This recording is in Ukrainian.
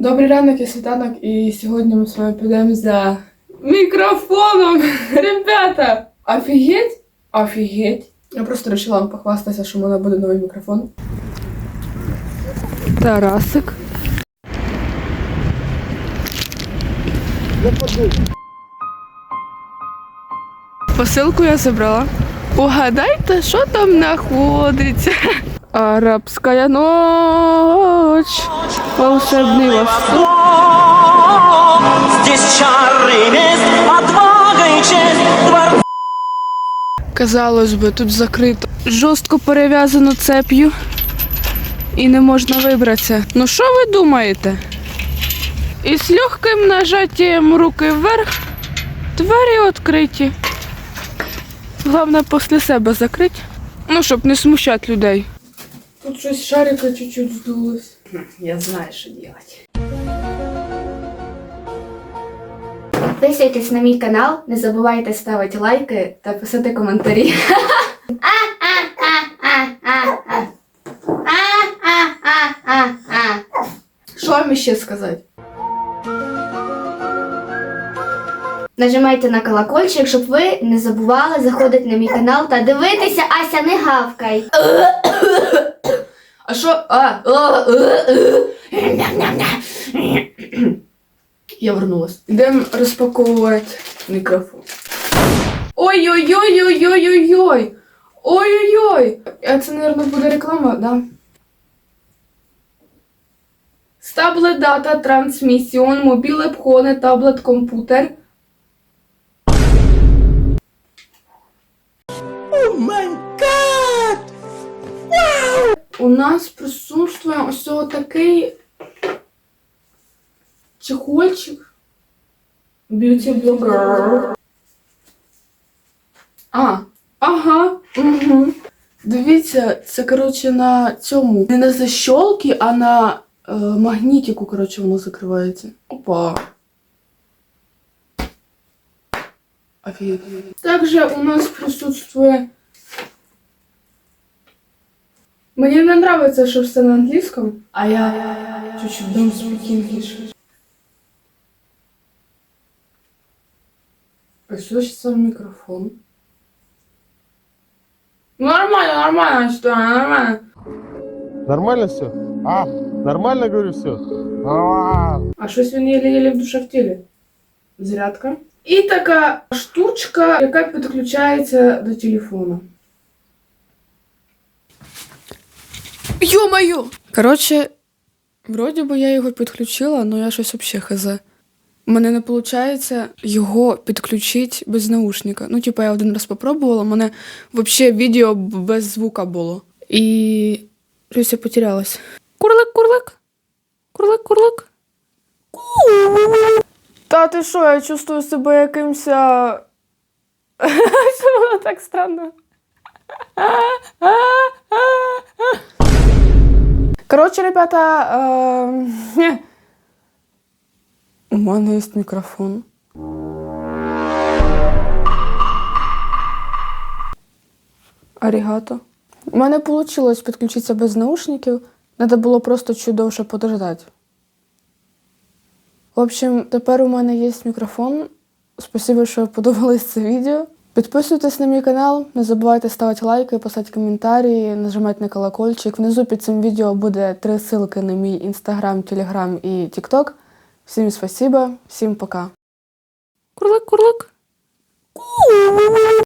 Добрий ранок, я світанок, і сьогодні ми з вами підемо за мікрофоном. Ребята! Офігеть? Офігеть! Я просто вирішила вам похвастатися, що в мене буде новий мікрофон. Тарасик. Посилку я забрала. Угадайте, що там знаходиться. Арабська ночь, волшебний восток. Здесь чары есть, отвага и честь, двор Казалось би, тут закрито. Жорстко перев'язано цеп'ю і не можна вибратися. Ну що ви думаєте? І з легким нажаттям руки вверх двері відкриті. Головне після себе закрити. Ну, щоб не смущати людей. Тут щось шарика чуть-чуть здулось. Я знаю, что делать. Підписуйтесь на мій канал, не забувайте ставити лайки та писати коментарі. Що вам ще сказати? Нажимайте на колокольчик, щоб ви не забували заходити на мій канал та дивитися Ася не гавкай. А що? А, а, а, а. Я вернулась. Йдемо розпаковувати мікрофон. Ой-ой-ой-ой-ой-ой-ой! Ой-ой-ой! А це, мабуть, буде реклама, да? Стаблет дата трансмісіон, мобіле пхоне, таблет комп'ютер. У нас присутствує ось такий чехольчик. Beauty blogger. А, ага. Угу. Дивіться, це, коротше, на цьому. Не на защолки, а на е, магнітику, коротше, воно закривається. Опа. Офігеть. Также у нас присутствує Мені не нравится, що все на англійському, а я чуть-чуть дам speak English. Ось ось сам мікрофон. Нормально, нормально, что нормально. Нормально все? А, нормально говорю все? А, А щось він єле-єле в душе в тілі. Зарядка. І така штучка, яка підключається до телефона. Йо-моє! Коротше, вроді би я його підключила, але я щось взагалі хз. У мене не виходить його підключити без наушника. Ну, типу, я один раз спробувала, у мене взагалі відео без звука було. І щось я потерялась. Курлик, курлик. Курлик, курлик. Та ти що, я чувствую себе якимсь. а, Що воно так странно? Коротше, ребята, е... у мене є мікрофон. Арігато. У мене вийшло підключитися без наушників. Треба було просто чуть довше подождати. В общем, тепер у мене є мікрофон. Спасибо, що подобалось це відео. Підписуйтесь на мій канал, не забувайте ставити лайки, писати коментарі, нажимати на колокольчик. Внизу під цим відео буде три ссылки на мій інстаграм, телеграм і тікток. Всім спасибо, всім пока. Курлик, курлик.